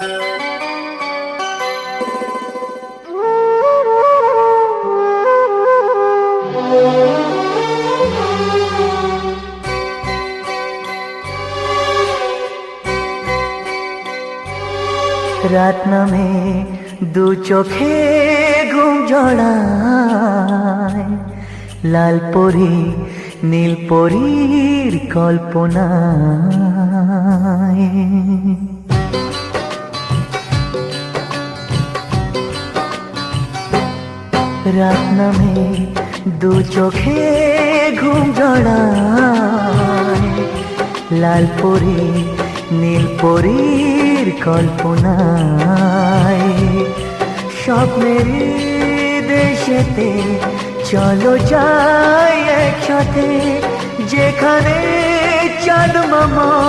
রাত নামে দু চোখে ঘুম জড়ায়। লাল পরি নীল পরীর কল্পনায়। রাত নামে দু চোখে ঘুম জড়ায়। লাল পরি, নীল পরীর কল্পনায়। স্বপ্নের দেশেতে চলো যাই একসাথে, যেখানে চাঁদ মামা